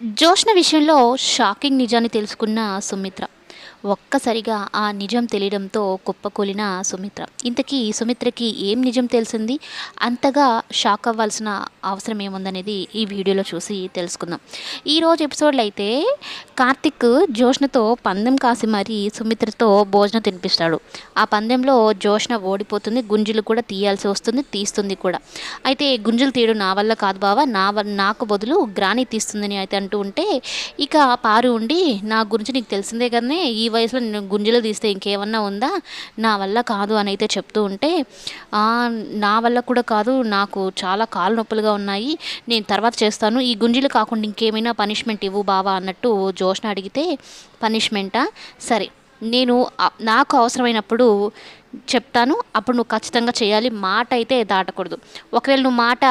జోష్న విషయంలో షాకింగ్ నిజాన్ని తెలుసుకున్న సుమిత్ర. ఒక్కసారిగా ఆ నిజం తెలియడంతో కుప్పకూలిన సుమిత్ర. ఇంతకీ సుమిత్రకి ఏం నిజం తెలిసింది? అంతగా షాక్ అవ్వాల్సిన అవసరం ఏముందనేది ఈ వీడియోలో చూసి తెలుసుకుందాం. ఈరోజు ఎపిసోడ్లో అయితే కార్తిక్ జోష్నతో పందెం కాసి మరీ సుమిత్రతో భోజనం తినిపిస్తాడు. ఆ పందెంలో జోష్న ఓడిపోతుంది గుంజులు కూడా తీయాల్సి వస్తుంది తీస్తుంది కూడా. అయితే గుంజులు తీయడం నా వల్ల కాదు బావా నా వల్ల నాకు బదులు గ్రాని తీస్తుందని అయితే అంటూ ఉంటే ఇక పారు ఉండి నా గురించి నీకు తెలిసిందే కదనే ఈ వయసులో నేను గుంజలు తీస్తే ఇంకేమన్నా ఉందా? నా వల్ల కాదు అని అయితే చెప్తూ ఉంటే నా వల్ల కూడా కాదు. నాకు చాలా కాలు నొప్పులుగా ఉన్నాయి. నేను తర్వాత చేస్తాను. ఈ గుంజలు కాకుండా ఇంకేమైనా పనిష్మెంట్ ఇవ్వు బావా అన్నట్టు జోష్న అడిగితే పనిష్మెంటా? సరే నేను నాకు అవసరమైనప్పుడు చెప్తాను. అప్పుడు నువ్వు ఖచ్చితంగా చేయాలి. మాట అయితే దాటకూడదు. ఒకవేళ నువ్వు మాట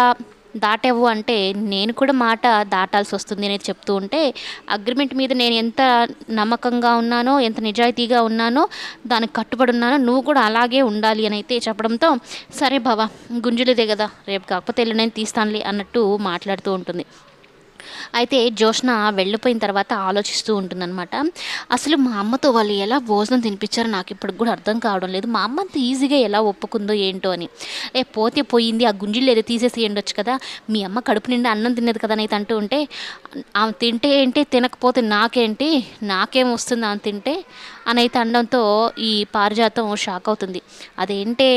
దాటావు అంటే నేను కూడా మాట దాటాల్సి వస్తుంది అనేది చెప్తూ ఉంటే అగ్రిమెంట్ మీద నేను ఎంత నమ్మకంగా ఉన్నానో ఎంత నిజాయితీగా ఉన్నానో దానికి కట్టుబడి ఉన్నానో నువ్వు కూడా అలాగే ఉండాలి అని అయితే చెప్పడంతో సరే బావా గుంజులేదే కదా రేపు కాకపోతే ఎల్లుండి నేను తీస్తానులే అన్నట్టు మాట్లాడుతూ ఉంటుంది. అయితే జోష్న వెళ్ళిపోయిన తర్వాత ఆలోచిస్తూ ఉంటుందన్నమాట. అసలు మా అమ్మతో వాళ్ళు ఎలా భోజనం తినిపించారో నాకు ఇప్పటికి కూడా అర్థం కావడం లేదు. మా అమ్మ అంత ఈజీగా ఎలా ఒప్పుకుందో ఏంటో అని. ఏ పోతే పోయింది ఆ గుంజిలు ఏదో తీసేసి ఉండొచ్చు కదా. మీ అమ్మ కడుపు నిండా అన్నం తినేది కదా అని అంటూ ఉంటే ఆమె తింటే ఏంటి తినకపోతే నాకేంటి నాకేం వస్తుంది ఆమె తింటే అనైతే అనడంతో ఈ పారిజాతం షాక్ అవుతుంది అదేంటే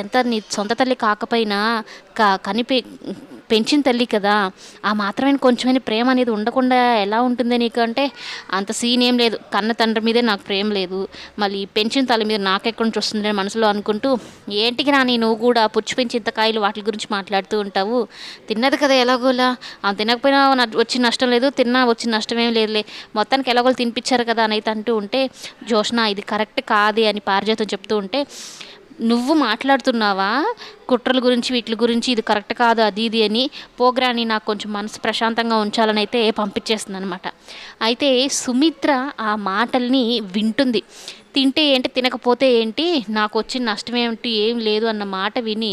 ఎంత నీ సొంత తల్లి కాకపోయినా క కనిపి పెంచిన తల్లి కదా ఆ మాత్రమే కొంచెమైన ప్రేమ అనేది ఉండకుండా ఎలా ఉంటుంది నీకు అంటే అంత సీన్ ఏం లేదు. కన్న తండ్రి మీదే నాకు ప్రేమ లేదు. మళ్ళీ పెంచిన తల్లి మీద నాకెక్కడి నుంచి వస్తుంది అని మనసులో అనుకుంటూ ఏంటికి రాని నువ్వు కూడా పుచ్చి పెంచి ఇంతకాయలు వాటి గురించి మాట్లాడుతూ ఉంటావు? తిన్నది కదా ఎలాగోలా? ఆ తినకపోయినా వచ్చిన నష్టం లేదు తిన్నా వచ్చిన నష్టం ఏం లేదులే. మొత్తానికి ఎలాగోలు తినిపించారు కదా అని అయితే అంటూ ఉంటే జోష్న ఇది కరెక్ట్ కాదే అని పారిజాతం చెప్తూ ఉంటే నువ్వు మాట్లాడుతున్నావా? కుట్రల గురించి వీటి గురించి ఇది కరెక్ట్ కాదు అది ఇది అని పోగ్రాని నాకు కొంచెం మనసు ప్రశాంతంగా ఉంచాలని అయితే పంపించేస్తుంది అనమాట అయితే సుమిత్ర ఆ మాటల్ని వింటుంది. తింటే ఏంటి తినకపోతే ఏంటి నాకు వచ్చిన నష్టం ఏమిటి ఏం లేదు అన్న మాట విని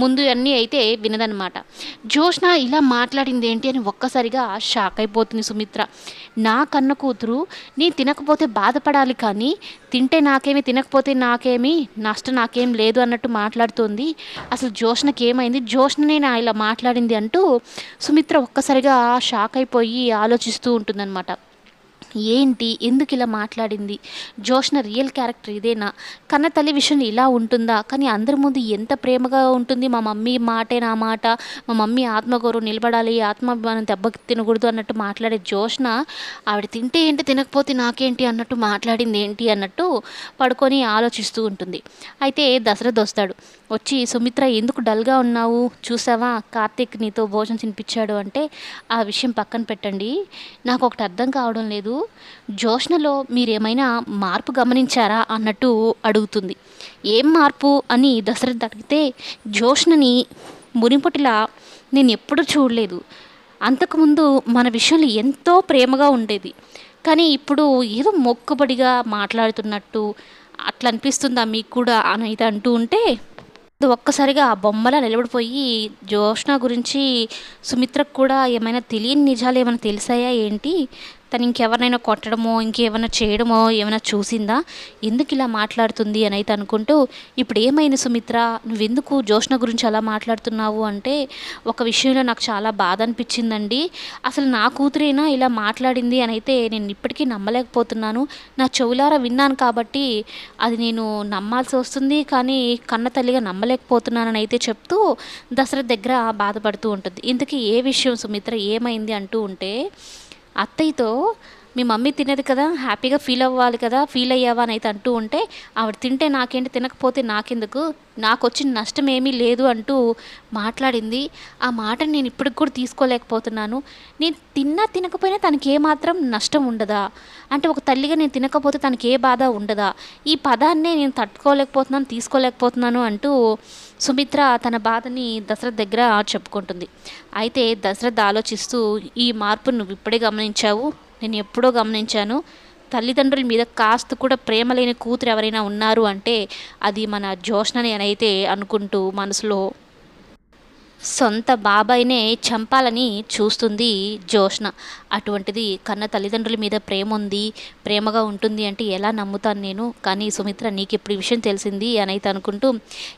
ముందు అన్నీ అయితే వినదనమాట జోష్న ఇలా మాట్లాడింది ఏంటి అని ఒక్కసారిగా షాక్ అయిపోతుంది సుమిత్ర. నా కన్న కూతురు నేను తినకపోతే బాధపడాలి కానీ తింటే నాకేమి తినకపోతే నాకేమి నష్టం నాకేం లేదు అన్నట్టు మాట్లాడుతోంది. అసలు జోష్నకి ఏమైంది? జోష్ననే నా ఇలా మాట్లాడింది అంటూ సుమిత్ర ఒక్కసారిగా షాక్ అయిపోయి ఆలోచిస్తూ ఉంటుందన్నమాట. ఏంటి? ఎందుకు ఇలా మాట్లాడింది? జోష్న రియల్ క్యారెక్టర్ ఇదేనా? కన్న తల్లి విషయం ఇలా ఉంటుందా? కానీ అందరి ముందు ఎంత ప్రేమగా ఉంటుంది? మా మమ్మీ మాటే నా మాట. మా మమ్మీ ఆత్మగౌరవం నిలబడాలి ఆత్మాభిమానం దెబ్బకి తినకూడదు అన్నట్టు మాట్లాడే జోష్న ఆవిడ తింటే ఏంటి తినకపోతే నాకేంటి అన్నట్టు మాట్లాడింది ఏంటి అన్నట్టు పడుకొని ఆలోచిస్తూ ఉంటుంది. అయితే దశరథ్ వస్తాడు. వచ్చి సుమిత్ర ఎందుకు డల్గా ఉన్నావు? చూసావా? కార్తీక్ నీతో భోజనం తినిపించాడు అంటే ఆ విషయం పక్కన పెట్టండి. నాకు ఒకటి అర్థం కావడం లేదు. జోష్నలో మీరేమైనా మార్పు గమనించారా? అన్నట్టు అడుగుతుంది. ఏం మార్పు? అని దశరథ్ అడిగితే జోష్నని మునిపటిలా నేను ఎప్పుడూ చూడలేదు. అంతకుముందు మన విషయంలో ఎంతో ప్రేమగా ఉండేది. కానీ ఇప్పుడు ఏదో మొక్కుబడిగా మాట్లాడుతున్నట్టు అట్లా అనిపిస్తుందా మీకు కూడా? అని అయితే అంటూ ఉంటే ఒక్కసారిగా ఆ బొమ్మలా నిలబడిపోయి జోష్న గురించి సుమిత్రకు కూడా ఏమైనా తెలియని నిజాలు ఏమైనా తెలిసాయా ఏంటి? తను ఇంకెవరినైనా కొట్టడమో ఇంకేమైనా చేయడమో ఏమైనా చూసిందా? ఎందుకు ఇలా మాట్లాడుతుంది అని అయితే అనుకుంటూ ఇప్పుడు ఏమైంది సుమిత్ర? నువ్వెందుకు జోష్ణ గురించి అలా మాట్లాడుతున్నావు అంటే ఒక విషయంలో నాకు చాలా బాధ అనిపించిందండి. అసలు నా కూతురేనా ఇలా మాట్లాడింది అని అయితే నేను ఇప్పటికీ నమ్మలేకపోతున్నాను. నా చెవులారా విన్నాను కాబట్టి అది నేను నమ్మాల్సి వస్తుంది కానీ కన్న తల్లిగా నమ్మలేకపోతున్నానని అయితే చెప్తూ దసరా దగ్గర బాధపడుతూ ఉంటుంది. ఇంతకీ ఏ విషయం సుమిత్ర? ఏమైంది అంటూ ఉంటే అత్తయ్యతో మీ మమ్మీ తినేది కదా హ్యాపీగా ఫీల్ అవ్వాలి కదా ఫీల్ అయ్యావా అని అయితే అంటూ ఉంటే ఆవిడ తింటే నాకేంటి తినకపోతే నాకెందుకు నాకు వచ్చిన నష్టం ఏమీ లేదు అంటూ మాట్లాడింది. ఆ మాటను నేను ఇప్పటికి కూడా తీసుకోలేకపోతున్నాను. నేను తిన్నా తినకపోయినా తనకి ఏమాత్రం నష్టం ఉండదా? అంటే ఒక తల్లిగా నేను తినకపోతే తనకి ఏ బాధ ఉండదా? ఈ పదాన్నే నేను తట్టుకోలేకపోతున్నాను తీసుకోలేకపోతున్నాను అంటూ సుమిత్ర తన బాధని దశరథ్ దగ్గర చెప్పుకుంటుంది. అయితే దశరథ్ ఆలోచిస్తూ ఈ మార్పును నువ్వు ఇప్పుడే గమనించావు? నేను ఎప్పుడో గమనించాను తల్లిదండ్రుల మీద కాస్త కూడా ప్రేమ లేని కూతురు ఎవరైనా ఉన్నారు అంటే అది మన జోష్నని అయితే అనుకుంటూ మనసులో సొంత బాబాయ్నే చంపాలని చూస్తుంది జోష్న అటువంటిది కన్న తల్లిదండ్రుల మీద ప్రేమ ఉంది ప్రేమగా ఉంటుంది అంటే ఎలా నమ్ముతాను నేను? కానీ సుమిత్ర నీకు ఇప్పుడు ఈ విషయం తెలిసింది అని అయితే అనుకుంటూ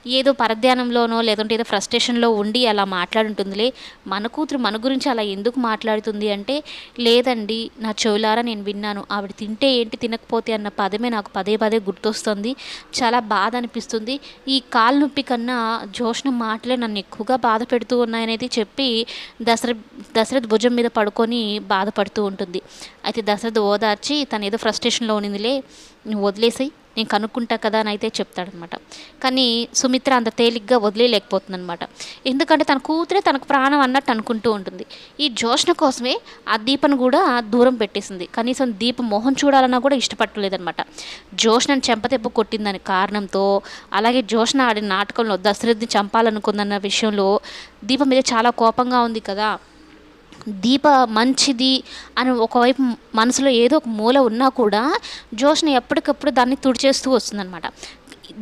ఏదో పరధ్యానంలోనో లేదంటే ఏదో ఫ్రస్ట్రేషన్లో ఉండి అలా మాట్లాడుంటుందిలే. మన కూతురు మన గురించి అలా ఎందుకు మాట్లాడుతుంది అంటే లేదండి నా చెవులారా నేను విన్నాను. ఆవిడ తింటే ఏంటి తినకపోతే అన్న పదమే నాకు పదే పదే గుర్తొస్తుంది. చాలా బాధ అనిపిస్తుంది. ఈ కాలు నొప్పి కన్నా జోష్న మాటలే నన్ను ఎక్కువగా బాధ పెడుతూ ఉన్నాయనేది చెప్పి దశరథ్ దశరథ్ భుజం మీద పడుకొని బాధపడుతూ ఉంటుంది. అయితే దశరథ్ ఓదార్చి తను ఏదో ఫ్రస్ట్రేషన్లో ఉన్నిందిలే నువ్వు వదిలేసాయి. నేను కనుక్కుంటా కదా అని అయితే చెప్తాడనమాట. కానీ సుమిత్ర అంత తేలిగ్గా వదిలేయలేకపోతుందనమాట. ఎందుకంటే తన కూతురే తనకు ప్రాణం అన్నట్టు అనుకుంటూ ఉంటుంది. ఈ జోష్న కోసమే ఆ దీపను కూడా దూరం పెట్టేసింది. కనీసం దీప మొహం చూడాలన్నా కూడా ఇష్టపట్టలేదనమాట జోష్నను చెంపదెబ్బ కొట్టిందని కారణంతో అలాగే జోష్న ఆడిన నాటకంలో దశరథ్ని చంపాలనుకుందన్న విషయంలో దీపం మీద చాలా కోపంగా ఉంది కదా. దీప మంచిది అని ఒకవైపు మనసులో ఏదో ఒక మూల ఉన్నా కూడా జోష్న ఎప్పటికప్పుడు దాన్ని తుడిచేస్తూ వస్తుందన్నమాట.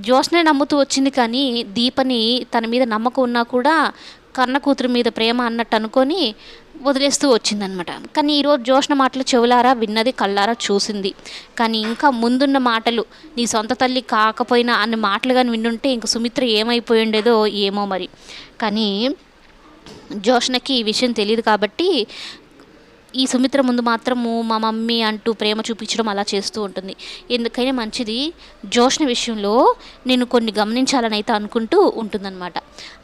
జోష్నే నమ్ముతూ వచ్చింది కానీ దీపని తన మీద నమ్మకం ఉన్నా కూడా కన్న కూతురు మీద ప్రేమ అన్నట్టు అనుకొని వదిలేస్తూ వచ్చిందనమాట కానీ ఈరోజు జోష్ణ మాటలు చెవులారా విన్నది కళ్ళారా చూసింది. కానీ ఇంకా ముందున్న మాటలు నీ సొంత తల్లి కాకపోయినా అన్ని మాటలు కానీ వినుంటే ఇంక సుమిత్ర ఏమైపోయి ఉండేదో ఏమో మరి. కానీ జోష్నకి ఈ విషయం తెలియదు కాబట్టి ఈ సుమిత్ర ముందు మాత్రము మా మమ్మీ అంటూ ప్రేమ చూపించడం అలా చేస్తూ ఉంటుంది. ఎందుకైనా మంచిది జోష్ణ విషయంలో నేను కొన్ని గమనించాలని అయితే అనుకుంటూ ఉంటుందన్నమాట.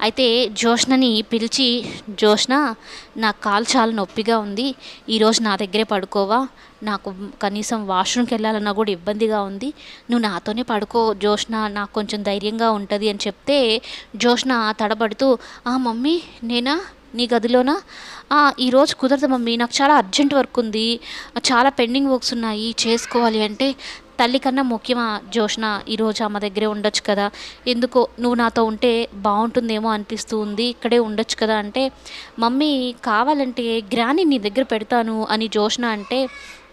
అయితే జోష్ణని పిలిచి జోష్ణ నా కాలు చాలా నొప్పిగా ఉంది. ఈరోజు నా దగ్గరే పడుకోవా? నాకు కనీసం వాష్రూమ్కి వెళ్ళాలన్నా కూడా ఇబ్బందిగా ఉంది. నువ్వు నాతోనే పడుకో జోష్ణ నాకు కొంచెం ధైర్యంగా ఉంటుంది అని చెప్తే జోష్ణ తడబడుతూ ఆ మమ్మీ నేనా? నీ గదిలోనా? ఈరోజు కుదరదు మమ్మీ. నాకు చాలా అర్జెంట్ వర్క్ ఉంది. చాలా పెండింగ్ వర్క్స్ ఉన్నాయి. చేసుకోవాలి అంటే తల్లి కన్నా ముఖ్యమా జోష్న? ఈరోజు అమ్మ దగ్గరే ఉండొచ్చు కదా. ఎందుకో నువ్వు నాతో ఉంటే బాగుంటుందేమో అనిపిస్తూ ఉంది. ఇక్కడే ఉండొచ్చు కదా అంటే మమ్మీ కావాలంటే గ్రాని నీ దగ్గర పెడతాను అని జోష్న అంటే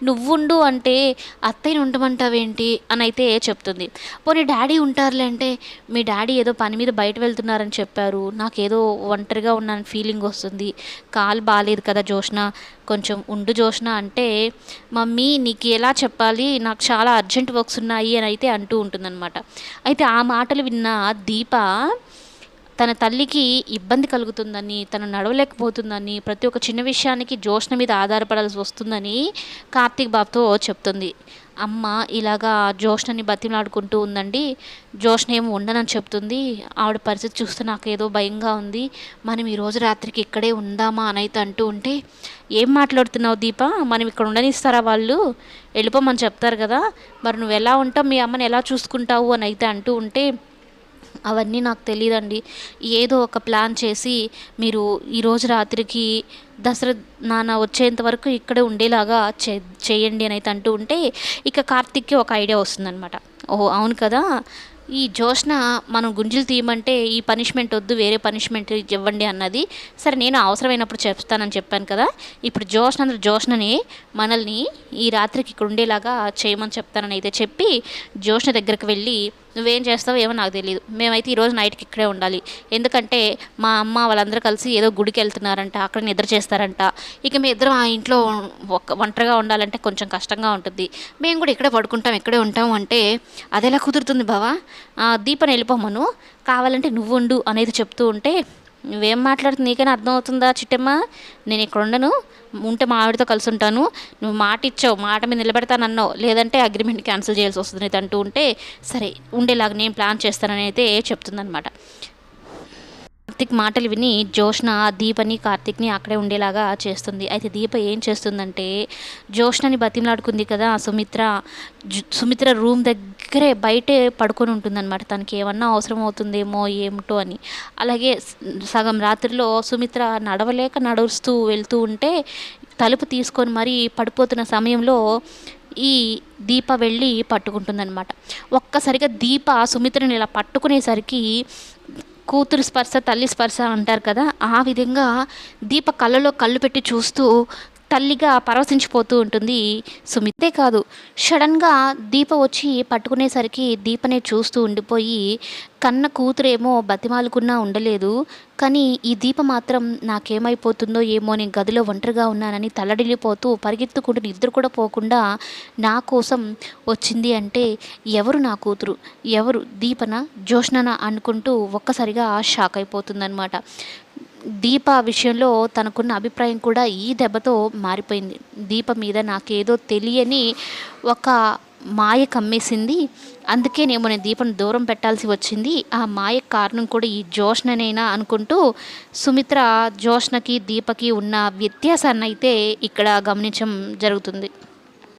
నువ్వుండు అంటే అత్తయ్యని ఉండమంటావేంటి? అని అయితే చెప్తుంది. పోనీ డాడీ ఉంటారులే అంటే మీ డాడీ ఏదో పని మీద బయట వెళ్తున్నారని చెప్పారు. నాకేదో ఒంటరిగా ఉన్నాను ఫీలింగ్ వస్తుంది. కాలు బాగాలేదు కదా జోష్న కొంచెం ఉండు జోష్న అంటే మమ్మీ నీకు ఎలా చెప్పాలి? నాకు చాలా అర్జెంట్ వర్క్స్ ఉన్నాయి అని అయితే అంటూ ఉంటుందన్నమాట. అయితే ఆ మాటలు విన్న దీప తన తల్లికి ఇబ్బంది కలుగుతుందని తను నడవలేకపోతుందని ప్రతి ఒక్క చిన్న విషయానికి జోష్ణ మీద ఆధారపడాల్సి వస్తుందని కార్తీక్ బాబుతో చెప్తుంది. అమ్మ ఇలాగా జోష్ణని బతిమలాడుకుంటూ ఉందండి. జోష్ణ ఏమో ఉండనని చెప్తుంది. ఆవిడ పరిస్థితి చూస్తే నాకు ఏదో భయంగా ఉంది. మనం ఈరోజు రాత్రికి ఇక్కడే ఉందామా అని అయితే అంటూ ఉంటే ఏం మాట్లాడుతున్నావు దీప? మనం ఇక్కడ ఉండనిస్తారా వాళ్ళు? వెళ్ళిపోమని చెప్తారు కదా. మరి నువ్వు ఎలా ఉంటావు? మీ అమ్మని ఎలా చూసుకుంటావు? అని అయితే అంటూ ఉంటే అవన్నీ నాకు తెలియదండి ఏదో ఒక ప్లాన్ చేసి మీరు ఈరోజు రాత్రికి దసరా నాన్న వచ్చేంత వరకు ఇక్కడే ఉండేలాగా చే చేయండి అని అయితే అంటూ ఉంటే ఇక కార్తిక్కి ఒక ఐడియా వస్తుందనమాట ఓహో అవును కదా. ఈ జోష్న మనం గుంజులు తీయమంటే ఈ పనిష్మెంట్ వద్దు వేరే పనిష్మెంట్ ఇవ్వండి అన్నది. సరే నేను అవసరమైనప్పుడు చెప్తానని చెప్పాను కదా. ఇప్పుడు జోష్న జోష్నని మనల్ని ఈ రాత్రికి ఇక్కడ ఉండేలాగా చేయమని చెప్తానని అయితే చెప్పి జోష్న దగ్గరికి వెళ్ళి నువ్వేం చేస్తావో ఏమో నాకు తెలియదు మేమైతే ఈరోజు నైట్కి ఇక్కడే ఉండాలి. ఎందుకంటే మా అమ్మ వాళ్ళందరూ కలిసి ఏదో గుడికి వెళ్తున్నారంట అక్కడ నిద్ర చేస్తారంట. ఇక మీ ఇద్దరం ఆ ఇంట్లో ఒక్క ఒంటరిగా ఉండాలంటే కొంచెం కష్టంగా ఉంటుంది. మేము కూడా ఇక్కడే పడుకుంటాం ఇక్కడే ఉంటాం అంటే అదేలా కుదురుతుంది బావా? దీపని వెళ్ళిపోమను కావాలంటే నువ్వు ఉండు అనేది చెప్తూ ఉంటే నువ్వేం మాట్లాడుతుంది నీకైనా అర్థమవుతుందా చిట్టమ్మ? నేను ఇక్కడ ఉండను ఉంటే మా ఆవిడతో కలిసి ఉంటాను. నువ్వు మాట ఇచ్చావు మాట మీద నిలబెడతానన్నావు. లేదంటే అగ్రిమెంట్ క్యాన్సిల్ చేయాల్సి వస్తుంది అంటూ ఉంటే సరే ఉండేలాగా నేను ప్లాన్ చేస్తానని అయితే చెప్తుందనమాట కార్తిక్ మాటలు విని జోష్న దీపని కార్తిక్ని అక్కడే ఉండేలాగా చేస్తుంది. అయితే దీప ఏం చేస్తుందంటే జోష్నని బతిమలాడుకుంది కదా సుమిత్ర. సుమిత్ర రూమ్ దగ్గరే బయటే పడుకొని ఉంటుందన్నమాట. తనకి ఏమన్నా అవసరం అవుతుందేమో ఏమిటో అని. అలాగే సగం రాత్రిలో సుమిత్ర నడవలేక నడుస్తూ వెళ్తూ ఉంటే తలుపు తీసుకొని మరీ పడిపోతున్న సమయంలో ఈ దీప వెళ్ళి పట్టుకుంటుందన్నమాట. ఒక్కసారిగా దీప సుమిత్రని ఇలా పట్టుకునేసరికి కూతురు స్పర్శ తల్లి స్పర్శ అంటారు కదా ఆ విధంగా దీప కళ్ళలో కళ్ళు పెట్టి చూస్తూ తల్లిగా పరవశించిపోతూ ఉంటుంది సుమితే కాదు సడన్గా దీప వచ్చి పట్టుకునేసరికి దీపనే చూస్తూ ఉండిపోయి కన్న కూతురేమో బతిమాలుకున్నా ఉండలేదు. కానీ ఈ దీప మాత్రం నాకేమైపోతుందో ఏమో నేను గదిలో ఒంటరిగా ఉన్నానని తల్లడిల్లిపోతూ పరిగెత్తుకుంటూ నిద్ర కూడా పోకుండా నా కోసం వచ్చింది అంటే ఎవరు నా కూతురు? ఎవరు? దీపన? జోష్నన? అనుకుంటూ ఒక్కసారిగా షాక్ అయిపోతుందనమాట దీప విషయంలో తనకున్న అభిప్రాయం కూడా ఈ దెబ్బతో మారిపోయింది. దీప మీద నాకేదో తెలియని ఒక మాయ కమ్మేసింది. అందుకేనేమో నేను దీపను దూరం పెట్టాల్సి వచ్చింది. ఆ మాయ కారణం కూడా ఈ జోష్ననేనా అనుకుంటూ సుమిత్ర జోష్నకి దీపకి ఉన్న వ్యత్యాసాన్ని అయితే ఇక్కడ గమనించడం జరుగుతుంది.